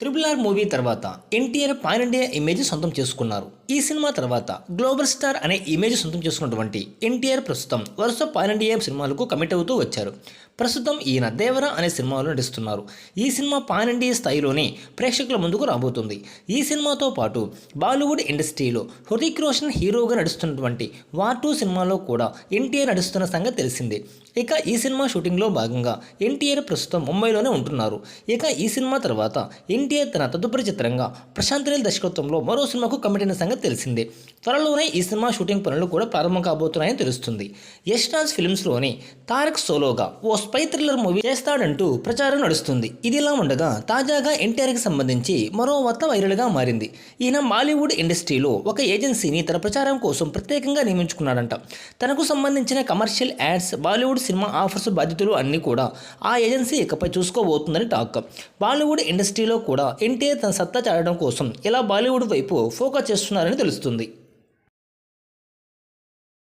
Triple R movie తర్వాత NTR pan India image సొంతం చేసుకున్నారు. ఈ సినిమా తర్వాత గ్లోబల్ స్టార్ అనే ఇమేజ్ సొంతం చేసుకున్నటువంటి ఎన్టీఆర్ ప్రస్తుతం వరుస పాన్ ఇండియా సినిమాలకు కమిట్ అవుతూ వచ్చారు. ప్రస్తుతం ఈయన దేవర అనే సినిమాలో నటిస్తున్నారు. ఈ సినిమా పాన్ ఇండియా స్థాయిలోనే ప్రేక్షకుల ముందుకు రాబోతుంది. ఈ సినిమాతో పాటు బాలీవుడ్ ఇండస్ట్రీలో హృతిక్ రోషన్ హీరోగా నడుస్తున్నటువంటి వార్ టూ సినిమాలో కూడా ఎన్టీఆర్ నడుస్తున్న సంగతి తెలిసిందే. ఇక ఈ సినిమా షూటింగ్లో భాగంగా ఎన్టీఆర్ ప్రస్తుతం ముంబైలోనే ఉంటున్నారు. ఇక ఈ సినిమా తర్వాత ఎన్టీఆర్ తన తదుపరి చిత్రంగా ప్రశాంత్ నీల్ దర్శకత్వంలో మరో సినిమాకు కమిటైన అయిన సంగతి తెలిసిందే. త్వరలోనే ఈ సినిమా షూటింగ్ పనులు కూడా ప్రారంభం కాబోతున్నాయని తెలుస్తుంది. యష్ రాజ్ ఫిల్మ్స్లోని తారక్ సోలోగా ఓ స్పై థ్రిల్లర్ మూవీ చేస్తాడంటూ ప్రచారం నడుస్తుంది. ఇదిలా ఉండగా తాజాగా ఎన్టీఆర్కి సంబంధించి మరో వార్త వైరల్గా మారింది. ఈయన బాలీవుడ్ ఇండస్ట్రీలో ఒక ఏజెన్సీని తన ప్రచారం కోసం ప్రత్యేకంగా నియమించుకున్నాడంట. తనకు సంబంధించిన commercial ads Bollywood cinema offers బాధ్యతలు అన్నీ కూడా ఆ ఏజెన్సీ ఇకపై చూసుకోబోతుందని టాక్. బాలీవుడ్ ఇండస్ట్రీలో కూడా ఎన్టీఆర్ తన సత్తా చాటడం కోసం ఇలా బాలీవుడ్ వైపు ఫోకస్ చేస్తున్నారని తెలుస్తుంది.